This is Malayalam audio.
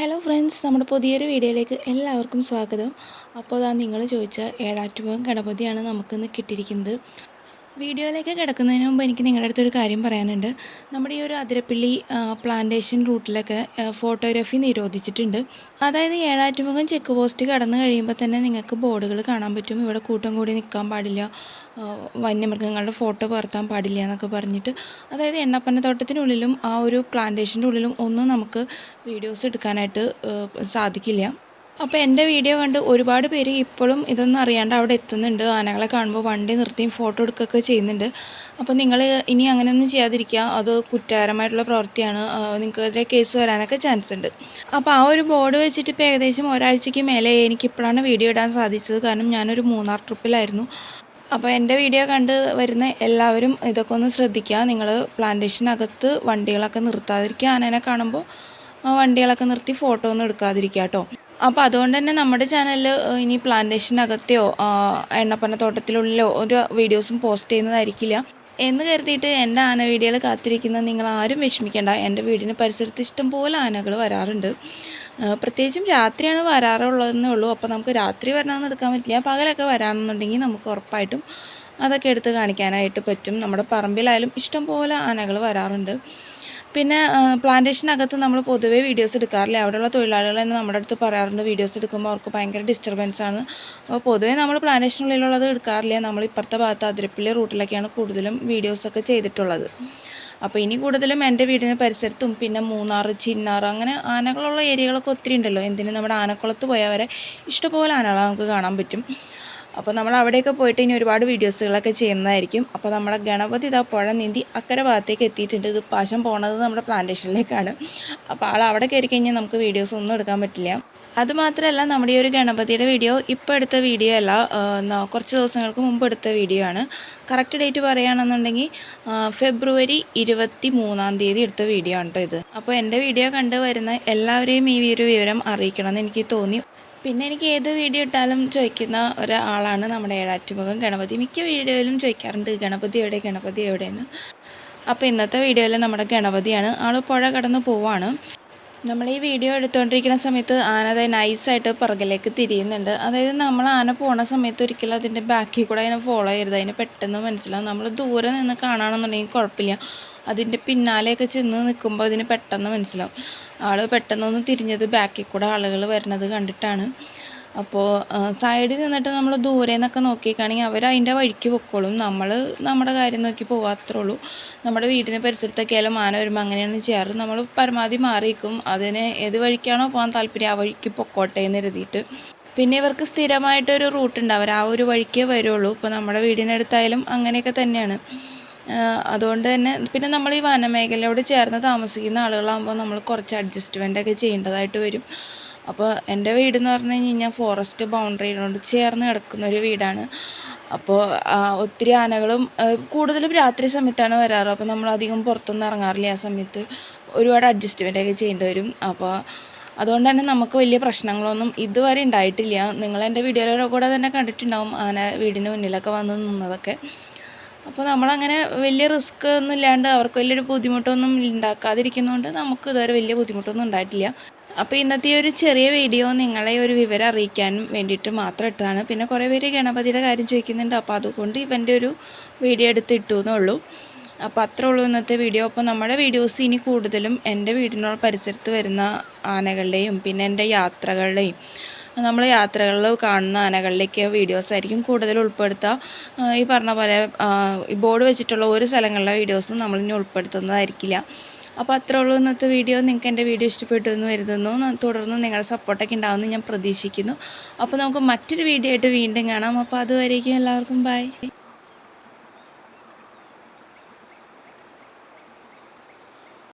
ഹലോ ഫ്രണ്ട്സ് നമ്മുടെ പുതിയൊരു വീഡിയോയിലേക്ക് എല്ലാവർക്കും സ്വാഗതം. അപ്പോൾ അതാ നിങ്ങൾ ചോദിച്ച ഏഴാറ്റുപുഴം ഗണപതിയാണ് നമുക്കിന്ന് കിട്ടിയിരിക്കുന്നത്. വീഡിയോയിലേക്ക് കിടക്കുന്നതിന് മുമ്പ് എനിക്ക് നിങ്ങളുടെ അടുത്തൊരു കാര്യം പറയാനുണ്ട്. നമ്മുടെ ഈ ഒരു അതിരപ്പള്ളി പ്ലാന്റേഷൻ റൂട്ടിലൊക്കെ ഫോട്ടോഗ്രാഫി നിരോധിച്ചിട്ടുണ്ട്. അതായത് ഏഴാറ്റുമുഖം ചെക്ക് പോസ്റ്റ് കടന്നു കഴിയുമ്പോൾ തന്നെ നിങ്ങൾക്ക് ബോർഡുകൾ കാണാൻ പറ്റും. ഇവിടെ കൂട്ടം കൂടി നിൽക്കാൻ പാടില്ല. വന്യമൃഗങ്ങളുടെ ഫോട്ടോ പകർത്താൻ പാടില്ല എന്നൊക്കെ പറഞ്ഞിട്ട്. അതായത് എണ്ണപ്പനത്തോട്ടത്തിനുള്ളിലും ആ ഒരു പ്ലാന്റേഷന്റെ ഉള്ളിലും ഒന്നും നമുക്ക് വീഡിയോസ് എടുക്കാനായിട്ട് സാധിക്കില്ല. അപ്പോൾ എന്റെ വീഡിയോ കണ്ട് ഒരുപാട് പേര് ഇപ്പോഴും ഇതൊന്നും അറിയാണ്ട് അവിടെ എത്തുന്നുണ്ട്. ആനകളെ കാണുമ്പോൾ വണ്ടി നിർത്തിയും ഫോട്ടോ എടുക്കുകയൊക്കെ ചെയ്യുന്നുണ്ട്. അപ്പോൾ നിങ്ങൾ ഇനി അങ്ങനെയൊന്നും ചെയ്യാതിരിക്കുക. അത് കുറ്റകരമായിട്ടുള്ള പ്രവൃത്തിയാണ്. നിങ്ങൾക്കെതിരെ കേസ് വരാനൊക്കെ ചാൻസ് ഉണ്ട്. അപ്പോൾ ആ ഒരു ബോർഡ് വെച്ചിട്ട് ഇപ്പോൾ ഏകദേശം ഒരാഴ്ചയ്ക്ക് മേലെ എനിക്കിപ്പോഴാണ് വീഡിയോ ഇടാൻ സാധിച്ചത്. കാരണം ഞാനൊരു മൂന്നാർ ട്രിപ്പിലായിരുന്നു അപ്പോൾ എന്റെ വീഡിയോ കണ്ട് വരുന്ന എല്ലാവരും ഇതൊക്കെ ഒന്ന് ശ്രദ്ധിക്കുക. നിങ്ങൾ പ്ലാന്റേഷനകത്ത് വണ്ടികളൊക്കെ നിർത്താതിരിക്കുക. ആനേനെ കാണുമ്പോൾ വണ്ടികളൊക്കെ നിർത്തി ഫോട്ടോ ഒന്നും എടുക്കാതിരിക്കുക കേട്ടോ. അപ്പോൾ അതുകൊണ്ട് തന്നെ നമ്മുടെ ചാനലിൽ ഇനി പ്ലാന്റേഷനകത്തെയോ എണ്ണപ്പന തോട്ടത്തിലുള്ളിലോ ഒരു വീഡിയോസും പോസ്റ്റ് ചെയ്യുന്നതായിരിക്കില്ല. എന്ന് കരുതിയിട്ട് എന്റെ ആന വീഡിയോയിൽ കാത്തിരിക്കുന്ന നിങ്ങൾ ആരും വിഷമിക്കേണ്ട. എന്റെ വീടിന് പരിസരത്ത് ഇഷ്ടംപോലെ ആനകൾ വരാറുണ്ട്. പ്രത്യേകിച്ചും രാത്രിയാണ് വരാറുള്ളതെന്നേ ഉള്ളൂ. അപ്പോൾ നമുക്ക് രാത്രി വരണമെന്ന് എടുക്കാൻ പറ്റില്ല. പകലൊക്കെ വരാമെന്നുണ്ടെങ്കിൽ നമുക്ക് ഉറപ്പായിട്ടും അതൊക്കെ എടുത്ത് കാണിക്കാനായിട്ട് പറ്റും. നമ്മുടെ പറമ്പിലായാലും ഇഷ്ടംപോലെ ആനകൾ വരാറുണ്ട്. പിന്നെ പ്ലാന്റേഷനകത്ത് നമ്മൾ പൊതുവേ വീഡിയോസ് എടുക്കാറില്ല? അവിടെയുള്ള തൊഴിലാളികൾ തന്നെ നമ്മുടെ അടുത്ത് പറയാറുണ്ട് വീഡിയോസ് എടുക്കുമ്പോൾ അവർക്ക് ഭയങ്കര ഡിസ്റ്റർബൻസ് ആണ്. അപ്പോൾ പൊതുവേ നമ്മൾ പ്ലാന്റേഷനുള്ളിലുള്ളത് എടുക്കാറില്ല? നമ്മൾ ഇപ്പുറത്തെ ഭാഗത്ത് അതിരപ്പള്ളി റൂട്ടിലൊക്കെയാണ് കൂടുതലും വീഡിയോസൊക്കെ ചെയ്തിട്ടുള്ളത്. അപ്പോൾ ഇനി കൂടുതലും എന്റെ വീടിന് പരിസരത്തും പിന്നെ മൂന്നാർ ചിന്നാർ അങ്ങനെ ആനകളുള്ള ഏരിയകളൊക്കെ ഒത്തിരി ഉണ്ടല്ലോ. എന്തിനും? നമ്മുടെ ആനക്കുളത്ത് പോയാൽ വരെ ഇഷ്ടംപോലെ ആനകളെ നമുക്ക് കാണാൻ പറ്റും. അപ്പോൾ നമ്മൾ അവിടെയൊക്കെ പോയിട്ട് ഇനി ഒരുപാട് വീഡിയോസുകളൊക്കെ ചെയ്യുന്നതായിരിക്കും. അപ്പോൾ നമ്മുടെ ഗണപതി ഇതാ പുഴ നീന്തി അക്കരെ ഭാഗത്തേക്ക് എത്തിയിട്ടുണ്ട്. ഇത് പാശം പോണത് നമ്മുടെ പ്ലാന്റേഷനിലേക്കാണ് അപ്പോൾ ആൾ അവിടെ കയറി കഴിഞ്ഞാൽ നമുക്ക് വീഡിയോസ് ഒന്നും എടുക്കാൻ പറ്റില്ല. അതുമാത്രമല്ല നമ്മുടെ ഈ ഒരു ഗണപതിയുടെ വീഡിയോ ഇപ്പോൾ എടുത്ത വീഡിയോ അല്ല കുറച്ച് ദിവസങ്ങൾക്ക് മുമ്പ് എടുത്ത വീഡിയോ ആണ്. കറക്റ്റ് ഡേറ്റ് പറയുകയാണെന്നുണ്ടെങ്കിൽ ഫെബ്രുവരി ഇരുപത്തി മൂന്നാം തീയതി എടുത്ത വീഡിയോ ആണ് കേട്ടോ ഇത്. അപ്പോൾ എന്റെ വീഡിയോ കണ്ടു വരുന്ന എല്ലാവരെയും ഈ ഒരു വിവരം അറിയിക്കണമെന്ന് എനിക്ക് തോന്നി. പിന്നെ എനിക്ക് ഏത് വീഡിയോ ഇട്ടാലും ചോദിക്കുന്ന ഒരാളാണ് നമ്മുടെ ഏഴാറ്റുമുഖം ഗണപതി. മിക്ക വീഡിയോയിലും ചോദിക്കാറുണ്ട് ഗണപതി എവിടെ ഗണപതി എവിടെയെന്ന്? അപ്പോൾ ഇന്നത്തെ വീഡിയോയിൽ നമ്മുടെ ഗണപതിയാണ്. ആൾ പുഴ കടന്ന് പോവാണ്. നമ്മൾ ഈ വീഡിയോ എടുത്തുകൊണ്ടിരിക്കുന്ന സമയത്ത് ആന അത് നൈസായിട്ട് പുറകിലേക്ക് തിരിയുന്നുണ്ട്. അതായത് നമ്മൾ ആന പോണ സമയത്ത് ഒരിക്കലും അതിന്റെ ബാക്കിൽ കൂടെ അതിനെ ഫോളോ ചെയ്യരുത്. അതിനെ പെട്ടെന്ന് മനസ്സിലാവും. നമ്മൾ ദൂരെ നിന്ന് കാണുകയാണെന്നുണ്ടെങ്കിൽ കുഴപ്പമില്ല. അതിന്റെ പിന്നാലെയൊക്കെ ചെന്ന് നിൽക്കുമ്പോൾ അതിന് പെട്ടെന്ന് മനസ്സിലാവും. ആൾ പെട്ടെന്നൊന്ന് തിരിഞ്ഞത് ബാക്കിൽ കൂടെ ആളുകൾ വരുന്നത് കണ്ടിട്ടാണ്. അപ്പോൾ സൈഡിൽ നിന്നിട്ട് നമ്മൾ ദൂരെ നിന്നൊക്കെ നോക്കിക്കാണെങ്കിൽ അവർ അതിന്റെ വഴിക്ക് പൊക്കോളും. നമ്മൾ നമ്മുടെ കാര്യം നോക്കി പോകാത്രേ ഉള്ളൂ. നമ്മുടെ വീടിന് പരിസരത്തൊക്കെയാലും മാന വരുമ്പോൾ അങ്ങനെയാണ് ചെയ്യാറ്. നമ്മൾ പരമാവധി മാറിയിരിക്കും അതിന് ഏത് വഴിക്കാണോ പോകാൻ താല്പര്യം ആ വഴിക്ക് പൊക്കോട്ടെ എന്ന് എഴുതിയിട്ട് പിന്നെ ഇവർക്ക് സ്ഥിരമായിട്ടൊരു റൂട്ട് ഉണ്ട്. അവർ ആ ഒരു വഴിക്കേ വരുള്ളൂ. ഇപ്പോൾ നമ്മുടെ വീടിനടുത്തായാലും അങ്ങനെയൊക്കെ തന്നെയാണ്. അതുകൊണ്ട് തന്നെ പിന്നെ നമ്മൾ ഈ വനമേഖലയോട് ചേർന്ന് താമസിക്കുന്ന ആളുകളാകുമ്പോൾ നമ്മൾ കുറച്ച് അഡ്ജസ്റ്റ്മെന്റ് ഒക്കെ ചെയ്യേണ്ടതായിട്ട് വരും. അപ്പോൾ എന്റെ വീടെന്ന് പറഞ്ഞു കഴിഞ്ഞാൽ ഫോറസ്റ്റ് ബൗണ്ടറിയോട് ചേർന്ന് കിടക്കുന്ന ഒരു വീടാണ്. അപ്പോൾ ഒത്തിരി ആനകളും കൂടുതലും രാത്രി സമയത്താണ് വരാറ്. അപ്പോൾ നമ്മൾ അധികം പുറത്തൊന്നും ഇറങ്ങാറില്ല ആ സമയത്ത്. ഒരുപാട് അഡ്ജസ്റ്റ്മെന്റ് ഒക്കെ ചെയ്യേണ്ടി വരും. അപ്പോൾ അതുകൊണ്ട് തന്നെ നമുക്ക് വലിയ പ്രശ്നങ്ങളൊന്നും ഇതുവരെ ഉണ്ടായിട്ടില്ല. നിങ്ങൾ എന്റെ വീഡിയോയിലൂടെ കൂടെ തന്നെ കണ്ടിട്ടുണ്ടാവും ആന വീടിന് മുന്നിലൊക്കെ വന്ന് നിന്നതൊക്കെ. അപ്പോൾ നമ്മളങ്ങനെ വലിയ റിസ്ക് ഒന്നും ഇല്ലാണ്ട് അവർക്ക് വലിയൊരു ബുദ്ധിമുട്ടൊന്നും ഉണ്ടാക്കാതിരിക്കുന്നതുകൊണ്ട് നമുക്ക് ഇതുവരെ വലിയ ബുദ്ധിമുട്ടൊന്നും ഉണ്ടായിട്ടില്ല അപ്പോൾ ഇന്നത്തെ ഒരു ചെറിയ വീഡിയോ നിങ്ങളെ ഒരു വിവരം അറിയിക്കാനും വേണ്ടിയിട്ട് മാത്രം ഇട്ടതാണ്. പിന്നെ കുറേ പേര് ഗണപതിയുടെ കാര്യം ചോദിക്കുന്നുണ്ട്. അപ്പോൾ അതുകൊണ്ട് ഇവന്റെ ഒരു വീഡിയോ എടുത്ത് ഇട്ടു അപ്പോൾ അത്രേ ഉള്ളൂ ഇന്നത്തെ വീഡിയോ. അപ്പോൾ നമ്മുടെ വീഡിയോസ് ഇനി കൂടുതലും എന്റെ വീടിനോട് പരിസരത്ത് വരുന്ന ആനകളുടെയും പിന്നെ എന്റെ യാത്രകളുടെയും നമ്മൾ യാത്രകളിൽ കാണുന്ന ആനകളിലേക്ക് വീഡിയോസ് ആയിരിക്കും കൂടുതൽ ഉൾപ്പെടുത്തുക ഈ പറഞ്ഞ പോലെ ബോർഡ് വെച്ചിട്ടുള്ള ഒരു സ്ഥലങ്ങളിലെ വീഡിയോസും നമ്മളിനി ഉൾപ്പെടുത്തുന്നതായിരിക്കില്ല. അപ്പോൾ അത്രേ ഉള്ളൂ ഇന്നത്തെ വീഡിയോ നിങ്ങൾക്ക് എന്റെ വീഡിയോ ഇഷ്ടപ്പെട്ടു എന്ന് കരുതുന്നു. തുടർന്ന് നിങ്ങളുടെ സപ്പോർട്ടൊക്കെ ഉണ്ടാവുമെന്ന് ഞാൻ പ്രതീക്ഷിക്കുന്നു. അപ്പോൾ നമുക്ക് മറ്റൊരു വീഡിയോ ആയിട്ട് വീണ്ടും കാണാം. അപ്പോൾ അതുവരേക്കും എല്ലാവർക്കും ബൈ